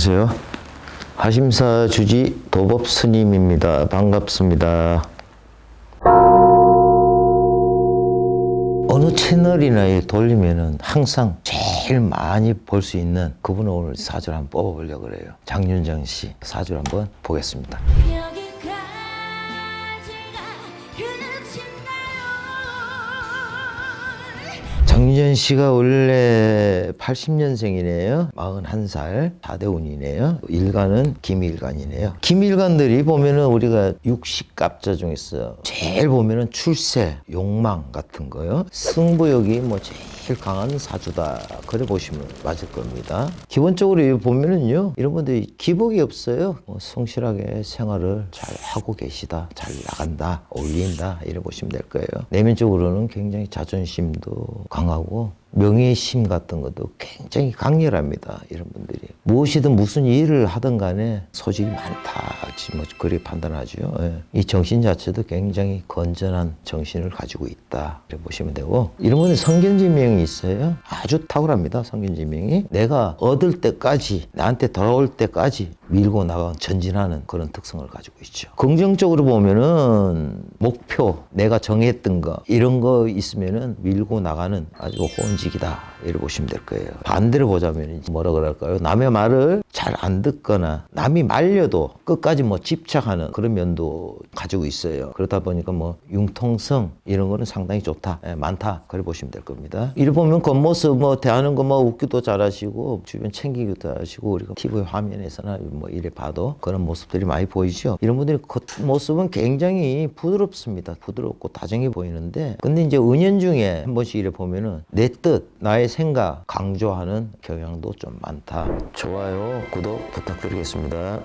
안녕하세요. 하심사 주지 도법 스님입니다. 반갑습니다. 어느 채널이나 돌리면은 항상 제일 많이 볼 수 있는 그분을 오늘 사주를 한번 뽑아보려고 그래요. 장윤정 씨 사주를 한번 보겠습니다. 장윤정 씨가 원래 80년생이네요. 41살, 4대 운이네요. 일간은 김일간이네요. 김일간들이 보면은 우리가 육식갑자 중에서 제일 보면은 출세, 욕망 같은 거요. 승부욕이 뭐 제일 강한 사주다. 그래 보시면 맞을 겁니다. 기본적으로 보면은요. 이런 분들이 기복이 없어요. 뭐 성실하게 생활을 잘 하고 계시다. 잘 나간다. 어울린다. 이래 보시면 될 거예요. 내면적으로는 굉장히 자존심도 강하고 명예심 같은 것도 굉장히 강렬합니다. 이런 분들이 무엇이든 무슨 일을 하든 간에 소질이 많다. 뭐 그렇게 판단하죠. 예. 이 정신 자체도 굉장히 건전한 정신을 가지고 있다. 이렇게 보시면 되고 이런 분은 성견지명이 있어요. 아주 탁월합니다. 성견지명이 내가 얻을 때까지 나한테 돌아올 때까지 밀고 나가 전진하는 그런 특성을 가지고 있죠. 긍정적으로 보면은 목표 내가 정했던 거 이런 거 있으면은 밀고 나가는 아주 호언직이다 이렇게 보시면 될 거예요. 반대로 보자면 뭐라 그럴까요? 남의 말을 잘 안 듣거나 남이 말려도 끝까지 뭐 집착하는 그런 면도 가지고 있어요. 그러다 보니까 뭐 융통성 이런 거는 상당히 좋다, 예, 많다 그래 보시면 될 겁니다. 이를 보면 겉모습 뭐 대하는 거 뭐 웃기도 잘하시고 주변 챙기기도 잘하시고 우리가 TV 화면에서나 뭐 이래 봐도 그런 모습들이 많이 보이죠. 이런 분들이 겉모습은 굉장히 부드럽습니다. 부드럽고 다정해 보이는데 근데 이제 은연 중에 한 번씩 이래 보면은 내 뜻, 나의 생각 강조하는 경향도 좀 많다. 좋아요, 구독 부탁드리겠습니다.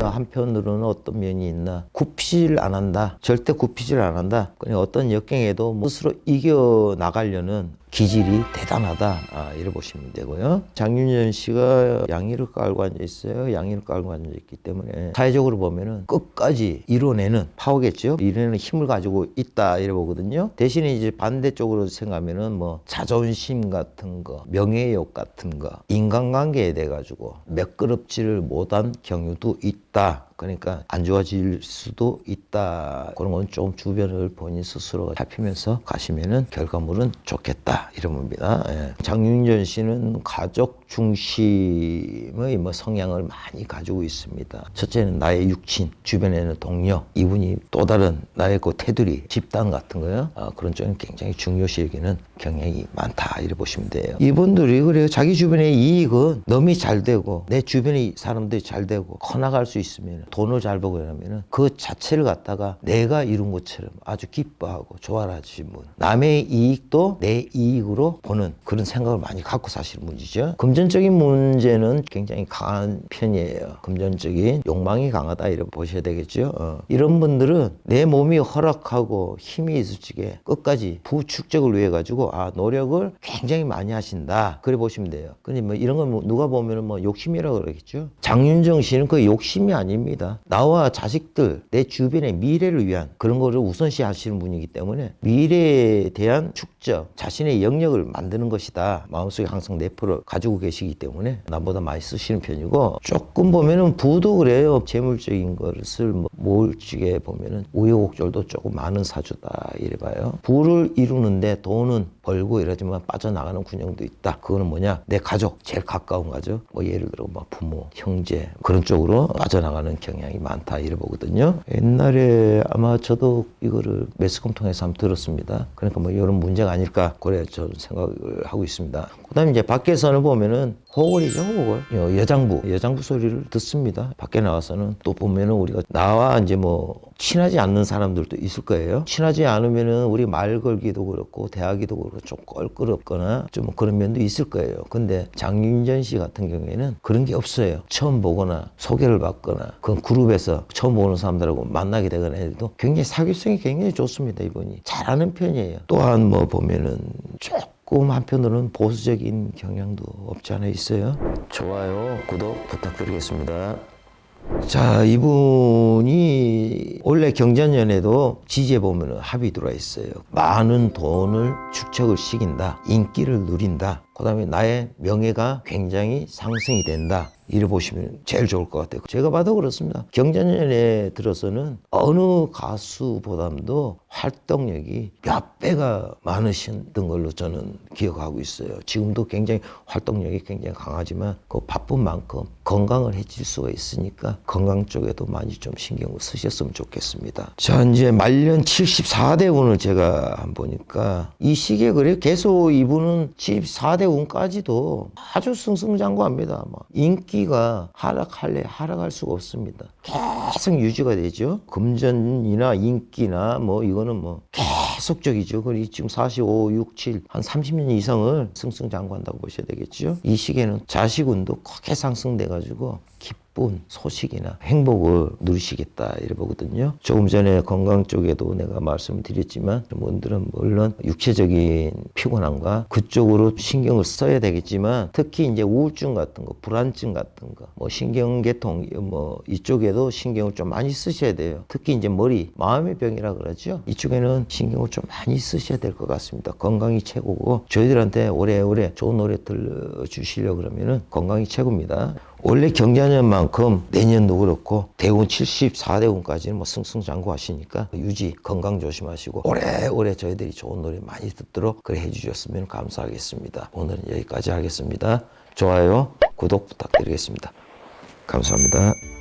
한편으로는 어떤 면이 있나? 굽히질 안 한다. 절대 굽히질 안 한다. 그냥 어떤 역경에도 뭐 스스로 이겨 나가려는 기질이 대단하다. 아, 이래 보시면 되고요. 장윤현 씨가 양의를 깔고 앉아 있어요. 양의를 깔고 앉아 있기 때문에 사회적으로 보면은 끝까지 이뤄내는 파워겠죠? 이뤄내는 힘을 가지고 있다. 이래 보거든요. 대신에 이제 반대쪽으로 생각하면은 뭐 자존심 같은 거 명예욕 같은 거 인간관계에 대해 가지고 매끄럽지를 못한 경우도 있다 그러니까 안 좋아질 수도 있다. 그런 건 좀 주변을 본인 스스로 살피면서 가시면은 결과물은 좋겠다. 이런 겁니다. 예. 장윤전 씨는 가족 중심의 뭐 성향을 많이 가지고 있습니다. 첫째는 나의 육친, 주변에는 동료, 이분이 또 다른 나의 그 테두리, 집단 같은 거요. 아, 그런 쪽은 굉장히 중요시 여기는 경향이 많다. 이래 보시면 돼요. 이분들이 그래요. 자기 주변의 이익은 넘이 잘 되고 내 주변의 사람들이 잘 되고 커나갈 수 있으면 돈을 잘 벌고 이러면은 그 자체를 갖다가 내가 이룬 것처럼 아주 기뻐하고 좋아하시는 분. 남의 이익도 내 이익으로 보는 그런 생각을 많이 갖고 사시는 분이죠. 금 전적인 문제는 굉장히 강한 편이에요. 금전적인 욕망이 강하다 이렇게 보셔야 되겠죠. 어. 이런 분들은 내 몸이 허락하고 힘이 있을 적에 끝까지 부축적을 위해 가지고 아 노력을 굉장히 많이 하신다. 그래 보시면 돼요. 근데 뭐 이런 건 뭐 누가 보면은 뭐 욕심이라고 그러겠죠. 장윤정 씨는 그 욕심이 아닙니다. 나와 자식들, 내 주변의 미래를 위한 그런 거를 우선시 하시는 분이기 때문에 미래에 대한 축적, 자신의 영역을 만드는 것이다. 마음속에 항상 내포를 가지고 계 시기 때문에 남보다 많이 쓰시는 편이고 조금 보면은 부도 그래요. 재물적인 것을 뭐 모을 적에 보면은 우여곡절도 조금 많은 사주다. 이래 봐요. 부를 이루는데 돈은 벌고 이러지만 빠져나가는 군형도 있다. 그거는 뭐냐? 내 가족, 제일 가까운 가족, 뭐 예를 들어 뭐 부모, 형제 그런 쪽으로 빠져나가는 경향이 많다 이래 보거든요. 옛날에 아마 저도 이거를 매스컴 통해서 한번 들었습니다. 그러니까 뭐 이런 문제가 아닐까 그래 저는 생각을 하고 있습니다. 그다음에 이제 밖에서는 보면은 호걸이죠 호걸 여- 여장부 여장부 소리를 듣습니다. 밖에 나와서는 또 보면은 우리가 나와 이제 뭐 친하지 않는 사람들도 있을 거예요. 친하지 않으면은 우리 말 걸기도 그렇고 대하기도 그렇고 좀 껄끄럽거나 좀 그런 면도 있을 거예요. 근데 장윤전 씨 같은 경우에는 그런 게 없어요. 처음 보거나 소개를 받거나 그 그룹에서 처음 보는 사람들하고 만나게 되거나 해도 굉장히 사교성이 굉장히 좋습니다. 이분이 잘하는 편이에요. 또한 뭐 보면은 조금 한편으로는 보수적인 경향도 없지 않아 있어요. 좋아요, 구독 부탁드리겠습니다. 자, 이분이 원래 경자년에도 지지에 보면 합이 들어와 있어요. 많은 돈을 축적을 시킨다. 인기를 누린다. 그 다음에 나의 명예가 굉장히 상승이 된다. 이를 보시면 제일 좋을 것 같아요. 제가 봐도 그렇습니다. 경자년에 들어서는 어느 가수보다도 활동력이 몇 배가 많으셨던 걸로 저는 기억하고 있어요. 지금도 굉장히 활동력이 굉장히 강하지만 그 바쁜 만큼 건강을 해칠 수가 있으니까 건강 쪽에도 많이 좀 신경을 쓰셨으면 좋겠습니다. 자, 이제 말년 74대 운을 제가 한 보니까 이 시기에 그래요. 계속 이분은 74대 운까지도 아주 승승장구합니다. 뭐 인기가 하락할래 하락할 수가 없습니다. 계속 유지가 되죠. 금전이나 인기나 뭐 이거는 뭐 계속적이죠. 그리고 지금 45, 6, 7, 한 30년 이상을 승승장구한다고 보셔야 되겠죠. 이 시기에는 자식운도 크게 상승돼가지고 기쁜 소식이나 행복을 누리시겠다 이래 보거든요. 조금 전에 건강 쪽에도 내가 말씀을 드렸지만 분들은 물론 육체적인 피곤함과 그쪽으로 신경을 써야 되겠지만 특히 이제 우울증 같은 거, 불안증 같은 거, 뭐 신경계통 뭐 이쪽에도 신경을 좀 많이 쓰셔야 돼요. 특히 이제 머리, 마음의 병이라 그러죠. 이쪽에는 신경을 좀 많이 쓰셔야 될 것 같습니다. 건강이 최고고 저희들한테 오래오래 좋은 노래 들려주시려 그러면은 건강이 최고입니다. 원래 경자년만큼 내년도 그렇고 대운 74대운까지는 뭐 승승장구 하시니까 유지 건강 조심하시고 오래오래 저희들이 좋은 노래 많이 듣도록 그래 해주셨으면 감사하겠습니다. 오늘은 여기까지 하겠습니다. 좋아요, 구독 부탁드리겠습니다. 감사합니다.